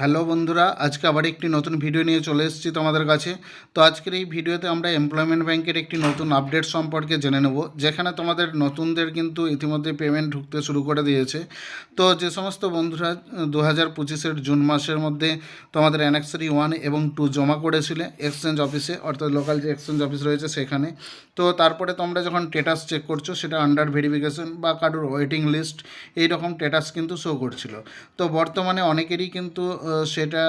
Hello বন্ধুরা, আজকে আবার একটি নতুন ভিডিও নিয়ে চলে এসেছি তোমাদের কাছে। তো আজকের এই ভিডিওতে আমরা এমপ্লয়মেন্ট ব্যাংকের একটি নতুন আপডেট সম্পর্কে জেনে নেব, যেখানে তোমাদের নতুনদের কিন্তু ইতিমধ্যে পেমেন্ট ঢুকতে শুরু করে দিয়েছে। তো যে সমস্ত বন্ধুরা, দু হাজার পঁচিশের জুন মাসের মধ্যে তোমাদের অ্যানেক্সারি ওয়ান এবং টু জমা করেছিলে এক্সচেঞ্জ অফিসে অর্থাৎ লোকাল যে এক্সচেঞ্জ অফিস রয়েছে সেখানে। তো তারপরে তোমরা যখন টেটাস চেক করছ, সেটা আন্ডার ভেরিফিকেশন বা কারোর ওয়েটিং লিস্ট এই রকম টেটাস কিন্তু শো করছিল। তো বর্তমানে অনেকেরই কিন্তু সেটা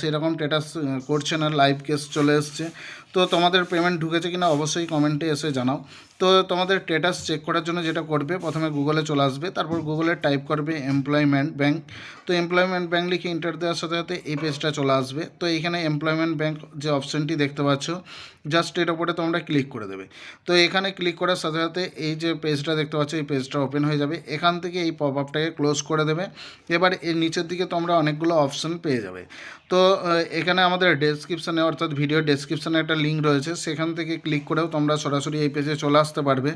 সেরকম স্ট্যাটাস করছে না লাইভ কেস চলে এসছে। তো তোমাদের পেমেন্ট ঢুকেছে কিনা অবশ্যই কমেন্টে এসে জানাও। তো তোমাদের স্টেটাস চেক করার জন্য যেটা করবে, প্রথমে গুগলে চলে আসবে, তারপর গুগলে টাইপ করবে এমপ্লয়মেন্ট ব্যাঙ্ক তো এমপ্লয়মেন্ট ব্যাঙ্ক লিখে ইন্টার দেওয়ার সাথে সাথে এই পেজটা চলে আসবে। তো এইখানে এমপ্লয়মেন্ট ব্যাঙ্ক যে অপশানটি দেখতে পাচ্ছ জাস্ট এর ওপরে তোমরা ক্লিক করে দেবে। তো এখানে ক্লিক করার সাথে সাথে এই যে পেজটা দেখতে পাচ্ছ, এই পেজটা ওপেন হয়ে যাবে। এখান থেকে এই পপ আপটাকে ক্লোজ করে দেবে। এবার এর নিচের দিকে তোমরা অনেকগুলো অপশান পেয়ে যাবে। তো এখানে আমাদের ডেসক্রিপশানে অর্থাৎ ভিডিও ডেসক্রিপশানে একটা লিঙ্ক রয়েছে, সেখান থেকে ক্লিক করেও তোমরা সরাসরি এই পেজে চলে আসতে পারবে।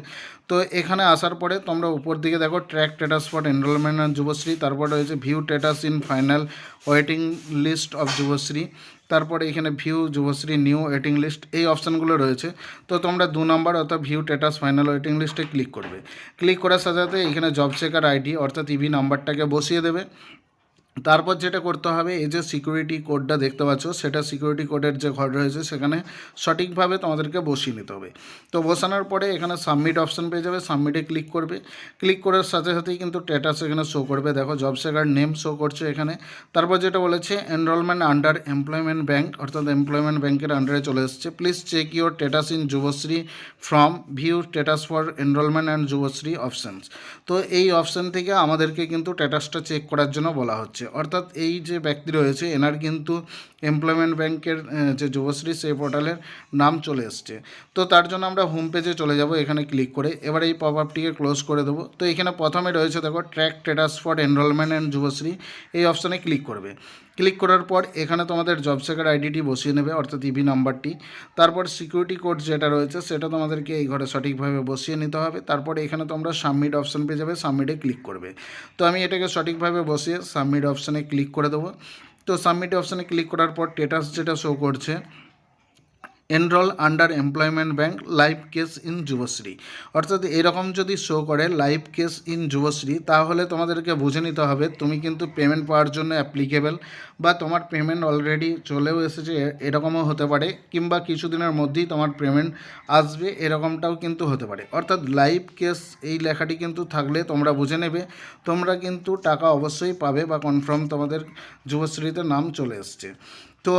তো এখানে আসার পরে তোমরা উপর দিকে দেখো track status for enrolment and Yuvashree তারপর রয়েছে view status in final waiting list of Yuvashree তারপরে এখানে view Yuvashree new waiting list এই অপশানগুলো রয়েছে। তো তোমরা দু নম্বর অর্থাৎ ভিউ স্ট্যাটাস ফাইনাল ওয়েটিং লিস্টে ক্লিক করবে। ক্লিক করার সাথে সাথে এখানে জব চেকার আইডি অর্থাৎ ইভি নাম্বারটাকে বসিয়ে দেবে। তারপর যেটা করতে হবে, এই যে সিকিউরিটি কোডটা দেখতে পাচ্ছ, সেটা সিকিউরিটি কোডের যে ঘর রয়েছে, সেখানে সঠিকভাবে তোমাদেরকে বসিয়ে নিতে হবে। তো বসানোর পরে এখানে সাবমিট অপশান পেয়ে যাবে সাবমিটে ক্লিক করবে। ক্লিক করার সাথে সাথেই কিন্তু স্ট্যাটাস এখানে শো করবে। দেখো জব সেকার নেম শো করছে এখানে। তারপর যেটা বলেছে এনরোলমেন্ট আন্ডার এমপ্লয়মেন্ট ব্যাঙ্ক অর্থাৎ এমপ্লয়মেন্ট ব্যাঙ্কের আন্ডারে চলে এসেছে। Please check your status in Yuvashree from view status for enrolment and Yuvashree options তো এই অপশান থেকে আমাদেরকে কিন্তু স্ট্যাটাসটা চেক করার জন্য বলা হচ্ছে। অর্থাৎ এই যে ব্যক্তি রয়েছে, এনার কিন্তু এমপ্লয়মেন্ট ব্যাংকের যে যুবশ্রী সেই পোর্টালের নাম চলে এসছে। তো তার জন্য আমরা হোম পেজে চলে যাব, এখানে ক্লিক করে। এবার এই পপ আপটিকে ক্লোজ করে দেবো। তো এখানে প্রথমে রয়েছে, দেখো track status for enrolment and Yuvashree. এই অপশানে ক্লিক করবে। ক্লিক করার পর এখানে তোমাদের জব সেকার আইডিটি বসিয়ে নেবে, অর্থাৎ ইভি নাম্বারটি। তারপর সিকিউরিটি কোড যেটা রয়েছে, সেটা তোমাদেরকে এই ঘরে সঠিকভাবে বসিয়ে নিতে হবে। তারপরে এখানে তোমরা সাবমিট অপশান পেয়ে যাবে সাবমিটে ক্লিক করবে। তো আমি এটাকে সঠিকভাবে বসিয়ে সাবমিট অপশানে ক্লিক করে দেবো। তো সাবমিট অপশানে ক্লিক করার পর স্টেটাস যেটা শো করছে enrol under employment bank live case in Yuvashree অর্থাৎ এরকম যদি শো করে লাইভ কেস ইন যুবশ্রী তাহলে তোমাদেরকে বুঝে নিতে হবে তুমি কিন্তু পেমেন্ট পাওয়ার জন্য অ্যাপ্লিকেবল বা তোমার পেমেন্ট অলরেডি চলেও এসেছে এরকমও হতে পারে, কিংবা কিছুদিনের মধ্যেই তোমার পেমেন্ট আসবে, এরকমটাও কিন্তু হতে পারে। অর্থাৎ লাইভ কেস এই লেখাটি কিন্তু থাকলে তোমরা বুঝে নেবে, তোমরা কিন্তু টাকা অবশ্যই পাবে বা কনফার্ম তোমাদের যুবশ্রীতে নাম চলে এসছে। তো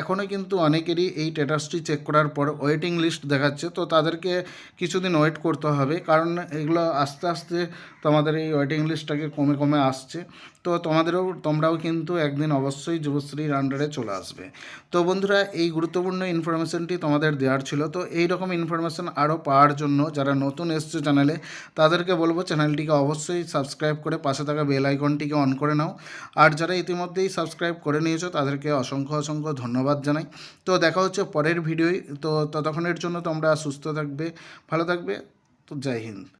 এখনও কিন্তু অনেকেরই এই স্ট্যাটাসটি চেক করার পর ওয়েটিং লিস্ট দেখাচ্ছে। তো তাদেরকে কিছুদিন ওয়েট করতে হবে, কারণ এগুলো আস্তে আস্তে তোমাদের এই ওয়েটিং লিস্টটাকে কমে কমে আসছে। তো তোমাদেরও, তোমরাও কিন্তু একদিন অবশ্যই যুবশ্রীর আন্ডারে চলে আসবে। তো বন্ধুরা, এই গুরুত্বপূর্ণ ইনফরমেশনটি তোমাদের দেওয়ার ছিল। তো এই রকম ইনফরমেশন আরও পাওয়ার জন্য যারা নতুন এসছে চ্যানেলে তাদেরকে বলব চ্যানেলটিকে অবশ্যই সাবস্ক্রাইব করে পাশে থাকা বেল আইকনটিকে অন করে নাও। আর যারা ইতিমধ্যেই সাবস্ক্রাইব করে নিয়েছো, তাদেরকে অসংখ্য অসংখ্য ধন্যবাদ জানাই। তো দেখা হচ্ছে পরের ভিডিওয় তো ততক্ষণের জন্য তোমরা সুস্থ থাকবে, ভালো থাকবে। তো জয় হিন্দ।